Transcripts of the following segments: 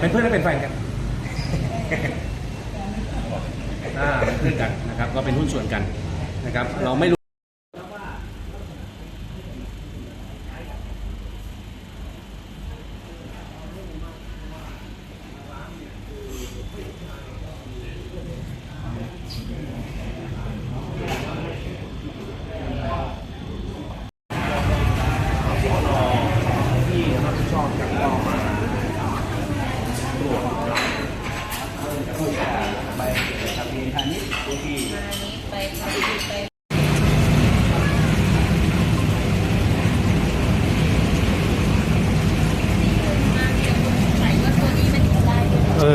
เป็นเพื่อนและเป็นแฟนกันอ่าเป็นเพื่อนกันนะครับ ก็เป็นหุ้นส่วนกันนะครับ เราไม่รู้ เอ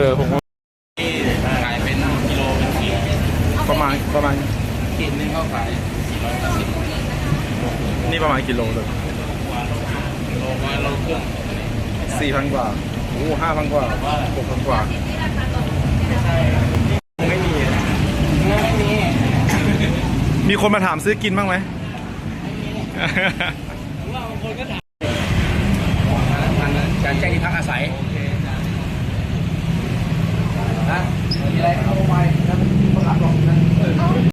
อผมว่าขายเป็นกิโลเป็นขีดประมาณประมาณขีดนึงเขาขาย480นี่ประมาณกิโลเลยโลมาโลครึ่งสี่พันกว่าโอ้ห้าพันกว่าหกพันกว่า ไม่มีไม่มี มีคนมาถามซื้อกินบ้างไหมมันการแจ้งที่พักอาศัยนะมีอะไรเอาไปแล้วคนรับรองนะเออ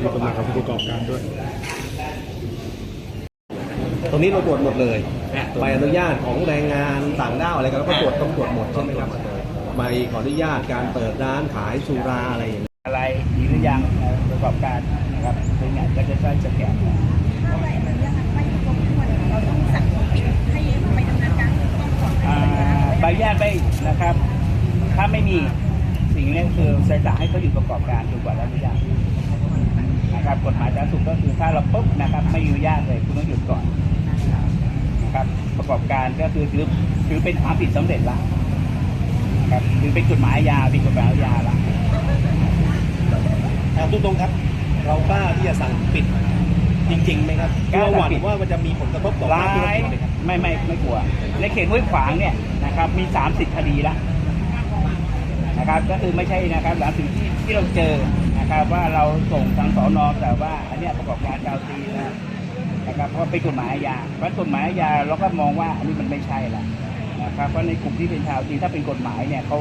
มีปัญหากับผู้ประกอบการด้วย ตรงนี้เราตรวจหมดเลยใบอนุญาตของแรงงานต่างด้าวอะไรก็เราก็ตรวจต้องตรวจหมดใช่ไหมครับใบขออนุญาตการเปิดร้านขายสุราอะไรอย่างเงี้ยอะไรมีหรือยังเอ่อประกอบการนะครับเป็นไงก็จะได้สแกนถ้าใบอนุญาตไม่ครบถ้วนเราต้องสั่งปิดให้ไปดำเนินการต้องก่อนอ่าใบอนุญาตไม่นะครับ ถ้าไม่มีสิ่งนี้คือจะจ่ายให้เขาหยุดประกอบการจนกว่าได้อนุญาตนะครับกฎหมายสาธารณสุขก็คือถ้าเราปุ๊บนะครับไม่อนุญาตเลยคุณต้องหยุดก่อน นะครับประกอบการก็คือถือถือเป็นความผิดสำเร็จละนะครับถือเป็นกฎหมายอาญาผิดกฎหมายอาญาละถามตรงๆครับ เรากล้าที่จะสั่งปิดจริงๆไหมครับกลัวหวั่นว่ามันจะมีผลกระทบต่อร้าภาคธุรยกิจไหมครับไม่ไม่ไม่กลัว ในเขตห้วยขวางเนี่ยนะครับมี 30 คดีแล้วนะครับก็คือไม่ใช่นะครับหลังสิ่งที่ที่เราเจอนะครับว่าเราส่งทางสอนอแต่ว่าอันเนี้ยประกอบการชาวจีนนะ นะครับเพราะเป็นกฎหมายอาญาเพราะกฎหมายอาญาเราก็มองว่าอันนี้มันไม่ใช่ละนะครับเพราะในกลุ่มที่เป็นชาวจีนถ้าเป็นกฎหมายเนี่ยเขา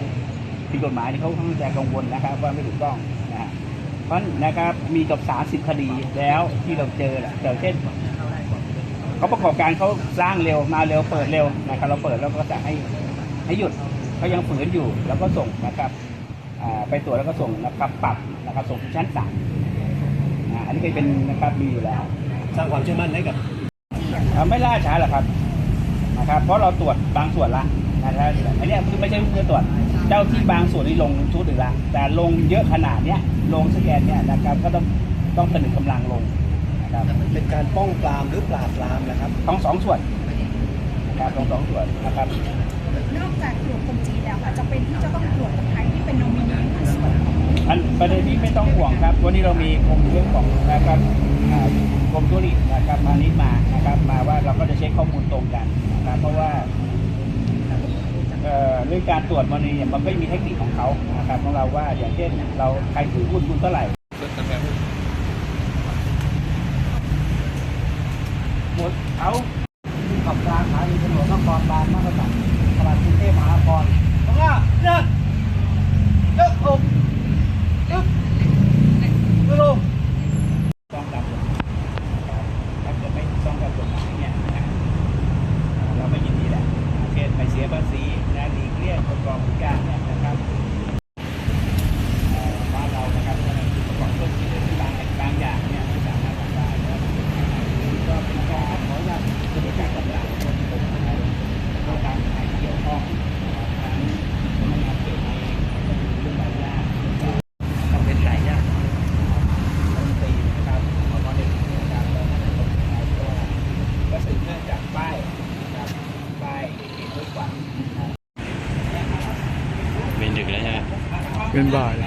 ผิดกฎหมายเนี่ยเขาค่อนข้างจะกังวลนะครับ ว่าไม่ถูกต้องนะเพราะนะครับมีกับ30คดีแล้วที่เราเจอแหละอย่เช่นเขาประกอบการเขาสร้างเร็วมาเร็วเปิดเร็วนะครับเราเปิดแล้วก็จะให้ให้หยุดเขายังฝืนอยู่แล้วก็ส่งนะครับไปตรวจแล้วก็ส่งนะครับปรับนะครับส่งชั้นศาลอันนี้ก็เป็นนะครับมีอยู่แล้ว สร้างความเชื่อมั่นให้กับอ่าไม่ล่าช้าหรอกครับนะครับ เพราะเราตรวจบางส่วนละนะครับอันเนี้ยคือไม่ใช่เพื่อตรวจ เจ้าที่บางส่วนที่ลงชุดหรือละแต่ลงเยอะขนาดเนี้ยลงสแกนเนี่ยนะครับก็ต้องต้องผนึกกำลังลงนะครับเป็นการป้องปรามหรือปราบปรามนะครับทั้งสองส่วนนะครับทั้งสองส่วนนะครับนอกจากตรวจคนจีนแล้วค่ะจะเป็นที่จะต้องตรวจคนไทยที่เป็นโนมินีในส่วนของอันประเด็นนี้ไม่ต้องห่วงครับวันนี้เรามีกรมเรื่องของนะครับอ่า กรมธุรกิจนะครับพาณิชย์มานะครับ มาว่าเราก็จะเช็คข้อมูลตรงกันนะครับเพราะว่าเอ่อเรื่องการตรวจมันเนี่ยมันก็มีเทคนิคของเขานะครับของเราว่าอย่างเช่นเราใครถือหุ้นคุณเท่าไหร่หมดเขาขับรานขายถนนนครบาลมาตรฐานตลาดกรุงเทพมหานครเพราะว่าเนี่ยเยอะอก ไม่ลงต้องตามกฎหมายถ้าเกิดไม่ต้องตามกฎหมายเนี่ยนะเราไม่ยินดีแหละเช่นไปเสียภาษีนะหลีกเลี่ยงประกอบกิจการเนี่ยนะครับเอ่อบ้านเรานะครับประกอบธุรกิจบางบางอย่างเนี่ยไม่สามารถทำได้แล้ว เป็นบ่ายเ